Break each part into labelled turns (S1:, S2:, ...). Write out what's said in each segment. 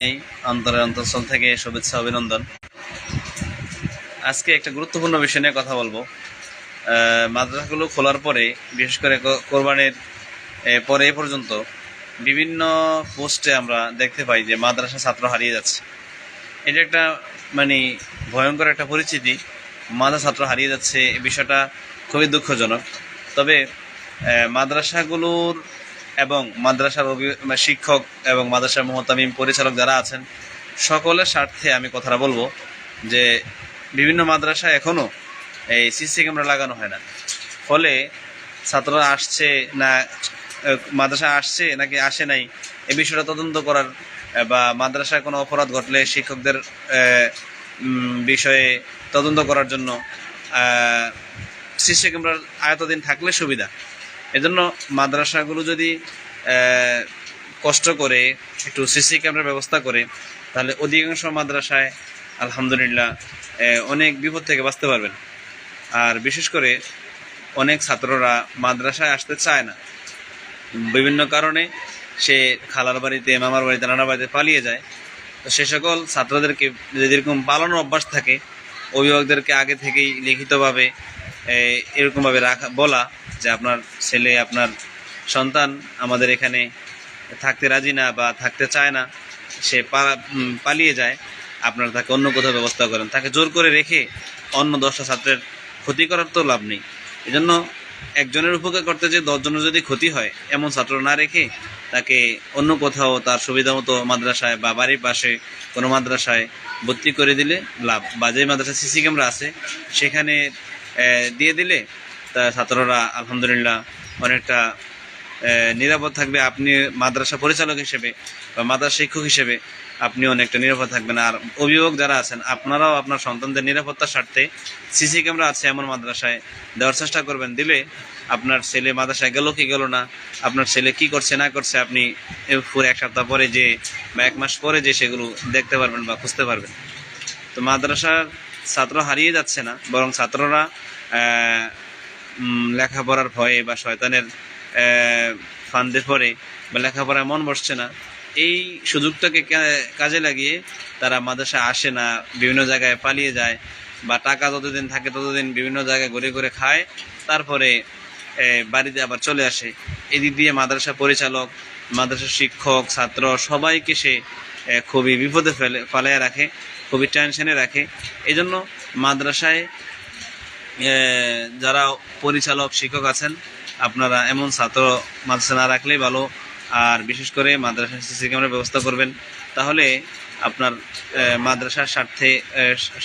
S1: এই অন্তরের অন্তঃস্থল থেকে শুভেচ্ছা, অভিনন্দন। আজকে একটা গুরুত্বপূর্ণ বিষয় নিয়ে কথা বলব। মাদ্রাসাগুলো খোলার পরে, বিশেষ করে কোরবানির পরে এ পর্যন্ত বিভিন্ন পোস্টে আমরা দেখতে পাই যে মাদ্রাসা ছাত্র হারিয়ে যাচ্ছে। এটা একটা মানে ভয়ঙ্কর একটা পরিস্থিতি মাদ্রাসা ছাত্র হারিয়ে যাচ্ছে এই বিষয়টা খুবই দুঃখজনক। তবে মাদ্রাসাগুলোর এবং মাদ্রাসার শিক্ষক এবং মাদ্রাসার মোহতামিম পরিচালক যারা আছেন, সকলের স্বার্থে আমি কথাটা বলব যে বিভিন্ন মাদ্রাসায় এখনও এই সিসি ক্যামেরা লাগানো হয় না। ফলে ছাত্ররা আসছে না মাদ্রাসা আসছে নাকি আসে নাই, এ বিষয়টা তদন্ত করার বা মাদ্রাসায় কোনো অপরাধ ঘটলে শিক্ষকদের বিষয়ে তদন্ত করার জন্য সিসি ক্যামেরার আয়তদিন থাকলে সুবিধা। এজন্য মাদ্রাসাগুলো যদি কষ্ট করে, একটু সিসি ক্যামেরার ব্যবস্থা করে, তাহলে অধিকাংশ মাদ্রাসায় আলহামদুলিল্লাহ অনেক বিপদ থেকে বাঁচতে পারবেন। আর বিশেষ করে অনেক ছাত্ররা মাদ্রাসায় আসতে চায় না। বিভিন্ন কারণে সে খালার বাড়িতে, মামার বাড়িতে, নানার বাড়িতে পালিয়ে যায়। তো সে সকল ছাত্রদেরকে যদি এরকম পালানোর অভ্যাস থাকে, অভিভাবকদেরকে আগে থেকেই লিখিতভাবে এরকমভাবে রাখা, বলা যে আপনার ছেলে, আপনার সন্তান আমাদের এখানে থাকতে রাজি না বা থাকতে চায় না, সে পালিয়ে যায়, আপনারা তাকে অন্য কোথাও ব্যবস্থা করেন। তাকে জোর করে রেখে অন্য দশটা ছাত্রের ক্ষতি করার তো লাভ নেই। এজন্য একজনের উপকার করতে যে দশজনের যদি ক্ষতি হয়, এমন ছাত্র না রেখে তাকে অন্য কোথাও তার সুবিধা মতো মাদ্রাসায় বা বাড়ির পাশে কোনো মাদ্রাসায় ভর্তি করে দিলে লাভ। বা যে মাদ্রাসা সিসি ক্যামেরা আছে, সেখানে দিয়ে দিলে তা ছাত্ররা আলহামদুলিল্লাহ অনেকটা নিরাপদ থাকবে। আপনি মাদ্রাসা পরিচালক হিসেবে বা মাদ্রাসা শিক্ষক হিসেবে আপনি অনেকটা নিরাপদ থাকবেন। আর অভিভাবক যারা আছেন, আপনারাও আপনার সন্তানদের নিরাপত্তার স্বার্থে সিসি ক্যামেরা আছে এমন মাদ্রাসায় দেওয়ার চেষ্টা করবেন। দিলে আপনার ছেলে মাদ্রাসায় গেল কি গেল না, আপনার ছেলে কি করছে, না করছে আপনি পুরো এক সপ্তাহ পরে যে বা এক মাস পরে যে সেগুলো দেখতে পারবেন বা খুঁজতে পারবেন। তো মাদ্রাসার ছাত্র হারিয়ে যাচ্ছে না, বরং ছাত্ররা লেখাপড়ার ভয়ে বা শয়তানের ফান্দে পড়ে বা লেখাপড়ায় মন বসছে না, এই সুযোগটাকে কাজে লাগিয়ে তারা মাদ্রাসা আসে না, বিভিন্ন জায়গায় পালিয়ে যায় বা টাকা যতদিন থাকে ততদিন বিভিন্ন জায়গায় ঘুরে ঘুরে খায়, তারপরে বাড়িতে আবার চলে আসে। এদিক দিয়ে মাদ্রাসা পরিচালক, মাদ্রাসা শিক্ষক, ছাত্র সবাইকে সে খুবই বিপদে ফেলে, ফালাইয়া রাখে, খুবই টেনশনে রাখে। এই জন্য মাদ্রাসায় যারা পরিচালক, শিক্ষক আছেন, আপনারা এমন ছাত্র মাদ্রাসা না রাখলেই ভালো। আর বিশেষ করে মাদ্রাসা সিসি ক্যামেরার ব্যবস্থা করবেন, তাহলে আপনার মাদ্রাসার স্বার্থে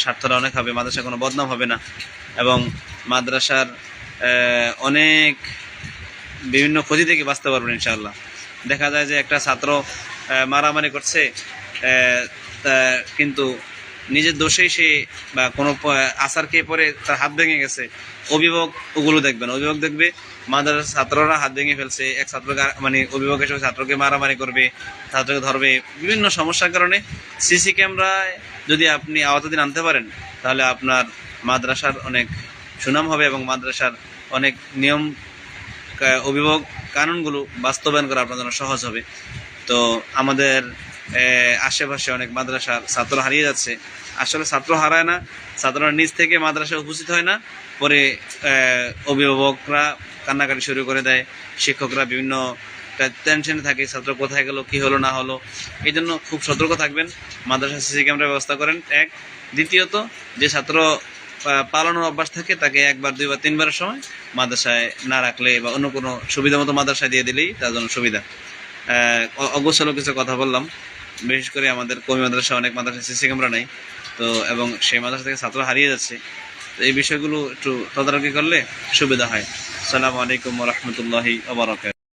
S1: স্বার্থটা অনেক হবে মাদ্রাসা কোনো বদনাম হবে না। এবং মাদ্রাসার অনেক বিভিন্ন ক্ষতি থেকে বাঁচতে পারবেন ইনশাআল্লাহ। দেখা যায় যে একটা ছাত্র মারামারি করছে কিন্তু নিজের দোষেই সে বা কোনো আসার খেয়ে পরে তার হাত ভেঙে গেছে। অভিভাবক ওগুলো দেখবেন। অভিভাবক দেখবে, মাদ্রাসার ছাত্ররা হাত ভেঙে ফেলছে, এক ছাত্রকে মানে অভিভাবক এসে ছাত্রকে মারামারি করবে, ছাত্রকে ধরবে, বিভিন্ন সমস্যার কারণে সিসি ক্যামেরায় যদি আপনি আওতাধীন আনতে পারেন, তাহলে আপনার মাদ্রাসার অনেক সুনাম হবে এবং মাদ্রাসার অনেক নিয়ম অভিভাবক কানুনগুলো বাস্তবায়ন করা আপনার জন্য সহজ হবে। তো আমাদের আশেপাশে অনেক মাদ্রাসার ছাত্র হারিয়ে যাচ্ছে। আসলে ছাত্র হারায় না, ছাত্ররা নিজ থেকে মাদ্রাসায় উপস্থিত হয় না। পরে অভিভাবকরা কান্নাকাটি শুরু করে দেয়, শিক্ষকরা বিভিন্ন টেনশনে থাকে, ছাত্র কোথায় গেল, কি হলো, না হলো। এই জন্য খুব সতর্ক থাকবেন। মাদ্রাসা সিসি ক্যামেরা ব্যবস্থা করেন, এক। দ্বিতীয়ত, যে ছাত্র পালানোর অভ্যাস থাকে, তাকে একবার, দুইবার, তিনবারের সময় মাদ্রাসায় না রাখলে বা অন্য কোনো সুবিধা মতো মাদ্রাসায় দিয়ে দিলেই তার জন্য সুবিধা। অগোছালো কিছু কথা বললাম। বিশেষ করে আমাদের কমি মাদ্রাসা, অনেক মাদ্রাসা সিসি ক্যামেরা নেই। তো, এবং সেই মাদ্রাসা থেকে ছাত্র হারিয়ে যাচ্ছে। তো এই বিষয়গুলো একটু তদারকি করলে সুবিধা হয়। সালামু আলাইকুম রহমতুল্লাহি আবরকাত